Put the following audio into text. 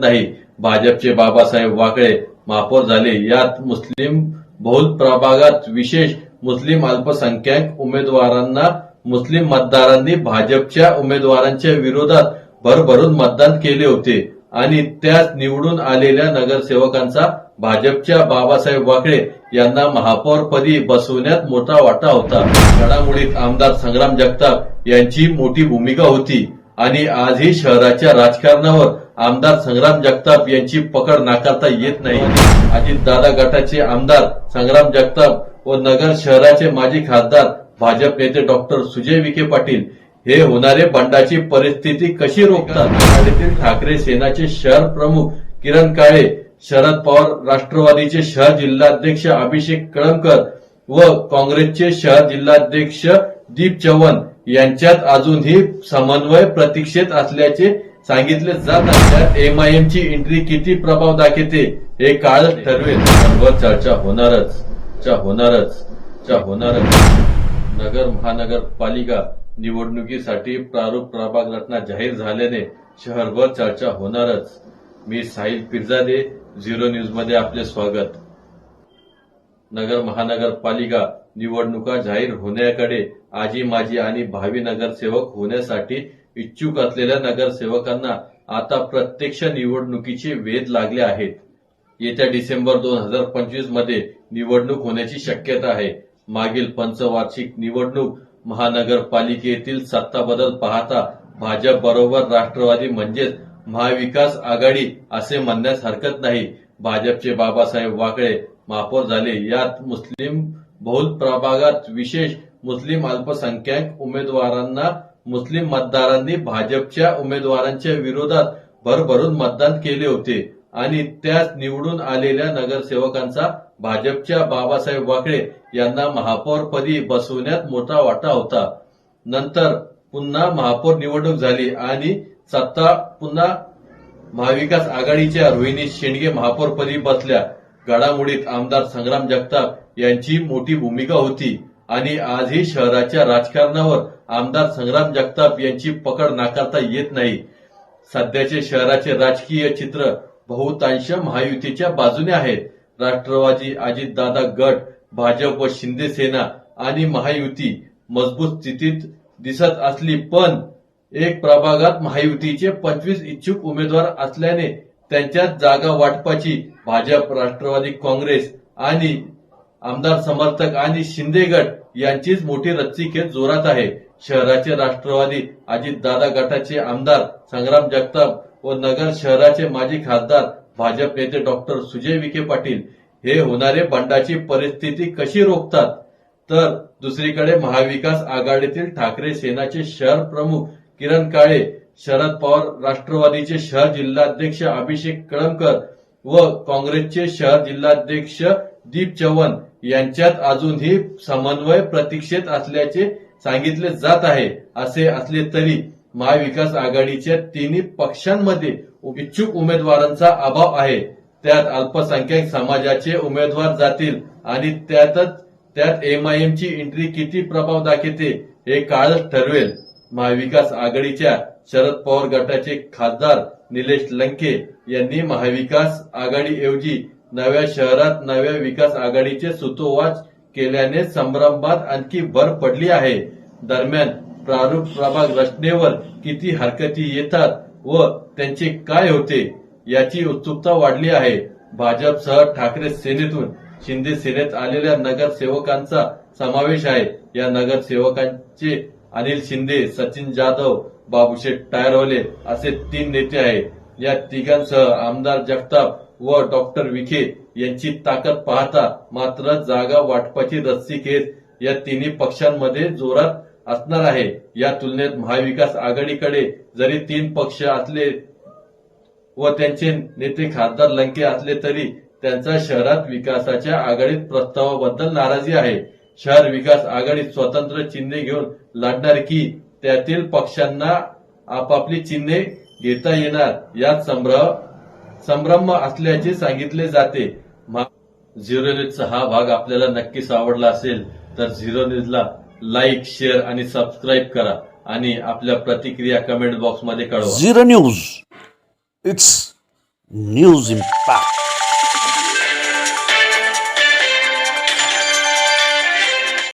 नाही. भाजपचे बाबासाहेब वाकळे महापौर झाले. यात मुस्लिम बहुल प्रभागात विशेष मुस्लिम अल्पसंख्याक उमेदवारांना मुस्लिम मतदारांनी भाजपच्या उमेदवारांच्या विरोधात भरभरून मतदान केले होते आणि त्यात निवडून आलेल्या नगरसेवकांचा भाजपच्या बाबासाहेब वाकळे यांना महापौरपदी बसवण्यात मोठा वाटा होता. घडामोडीत आमदार संग्राम जगताप यांची मोठी भूमिका होती. आणि आजही शहराच्या राजकारणावर आमदार संग्राम जगताप यांची पकड नाकारता येत नाही. अजितदादा गटाचे आमदार संग्राम जगताप व नगर शहराचे माजी खासदार भाजप नेते डॉक्टर सुजय विखे पाटील हे होणारे बंडाची परिस्थिती कशी रोखतात? ठाकरे सेनाचे शहर प्रमुख किरण काळे शरद पवार राष्ट्रवादीचे शहर जिल्हाध्यक्ष अभिषेक कळमकर व काँग्रेसचे शहर जिल्हाध्यक्ष दीप चव्हाण यांच्यात अजूनही समन्वय प्रतीक्षेत असल्याचे सांगितले जात असल्यात एमआयएमची एंट्री किती प्रभाव दाखवते हे काळ ठरवेल. चर्चा होणारच च्या होणारच च्या होणारच. नगर महानगरपालिका निवडणुकीसाठी प्रारूप प्रभाग रचना जाहीर झाल्याने शहरभर चर्चा होणारच. मी साहिल पिरजादे झिरो न्यूजमध्ये आपले स्वागत. नगर महानगरपालिका निवडणुका जाहीर होण्याकडे आजी माजी आणि भावी नगरसेवक होण्यासाठी इच्छुक असलेल्या नगरसेवकांना आता प्रत्यक्ष निवडणुकीचे वेध लागले आहेत येत्या डिसेंबर दोन हजार पंचवीसमध्ये निवडणूक होण्याची शक्यता आहे. मागील पंचवार्षिक निवडणूक महानगरपालिकेतील सत्ता बदल पाहता भाजप बरोबर राष्ट्रवादी म्हणजेच महाविकास आघाडी असे म्हणण्यास हरकत नाही. भाजपचे बाबासाहेब वाकळे महापौर झाले. यात मुस्लिम बहुल प्रभागात विशेष मुस्लिम अल्पसंख्याक उमेदवारांना मुस्लिम मतदारांनी भाजपच्या उमेदवारांच्या विरोधात भरभरून मतदान केले होते. आणि त्यास निवडून आलेल्या नगरसेवकांचा भाजपच्या बाबासाहेब वाकळे यांना महापौरपदी बसवण्यात मोठा वाटा होता. नंतर पुन्हा महापौर निवडणूक झाली आणि सत्ता पुन्हा महाविकास आघाडीच्या रोहिणी शेंडगे महापौरपदी बसल्या. घडामोडीत आमदार संग्राम जगताप यांची मोठी भूमिका होती. आणि आजही शहराच्या राजकारणावर आमदार संग्राम जगताप यांची पकड नाकारता येत नाही. सध्याचे शहराचे राजकीय चित्र बहुतांश महायुतीच्या बाजूने आहे राष्ट्रवादी अजितदादा गट भाजप व शिंदे सेना आणि महायुती मजबूत स्थितीत दिसत असली पण एक प्रभागात महायुतीचे पंचवीस इच्छुक उमेदवार असल्याने त्यांच्यात जागा वाटपाची भाजप राष्ट्रवादी काँग्रेस आणि आमदार समर्थक आणि शिंदे गट यांचीच मोठी रस्सीखेच जोरात आहे. शहराचे राष्ट्रवादी अजितदादा गटाचे आमदार संग्राम जगताप व नगर शहराचे माजी खासदार भाजप नेते डॉक्टर सुजय विखे पाटील हे होणारे बंडाची परिस्थिती कशी रोखतात? तर दुसरीकडे महाविकास आघाडीतील ठाकरे सेनाचे शहर प्रमुख किरण काळे शरद पवार राष्ट्रवादीचे शहर जिल्हाध्यक्ष अभिषेक कळमकर व काँग्रेसचे शहर जिल्हाध्यक्ष दीप चव्हाण यांच्यात अजूनही समन्वय प्रतीक्षेत असल्याचे सांगितले जात आहे. असे असले तरी महाविकास आघाडीच्या तिन्ही पक्षांमध्ये इच्छुक उमेदवारांचा अभाव आहे. त्यात अल्पसंख्याक समाजाचे उमेदवार जातील आणि त्यातच त्यात एमआयएमची एंट्री किती प्रभाव दाखवते हे काळच ठरवेल. महाविकास आघाडीच्या शरद पवार गटाचे खासदार निलेश लंके यांनी महाविकास आघाडीऐवजी नव्या शहरात नव्या विकास आघाडीचे सुतोवाच केल्याने संभ्रमात आणखी भर पडली आहे. दरम्यान प्रारूप प्रभाग रचनेवर किती हरकती येतात व त्यांचे काय होते याची उत्सुकता वाढली आहे. भाजपसह ठाकरे सेनेतून शिंदे सेनेत आलेल्या नगरसेवकांचा समावेश आहे. या नगरसेवकांचे अनिल शिंदे सचिन जाधव बाबूशेठ टायरवाले असे तीन नेते आहेत. या तिघांसह आमदार जगताप व डॉक्टर विखे यांची ताकद पाहता मात्र जागा वाटपाची रस्सी खेच या तिन्ही पक्षांमध्ये जोरात असणार आहे. या तुलनेत महाविकास आघाडीकडे जरी तीन पक्ष असले व त्यांचे नेते खासदार लंके असले तरी त्यांचा शहरात विकासाच्या आघाडीत प्रस्तावाबद्दल नाराजी आहे. शहर विकास आघाडीत स्वतंत्र चिन्हे घेऊन लढणार की त्यातील पक्षांना आपापली चिन्हे घेता येणार? यात संभ्रम संभ्रम असल्याचे सांगितले जाते. झिरो न्यूजचा हा भाग आपल्याला नक्कीच आवडला असेल तर झिरो न्यूजला लाईक शेअर आणि सबस्क्राईब करा आणि आपल्या प्रतिक्रिया कमेंट बॉक्समध्ये कळवा. Zero news. It's news impact.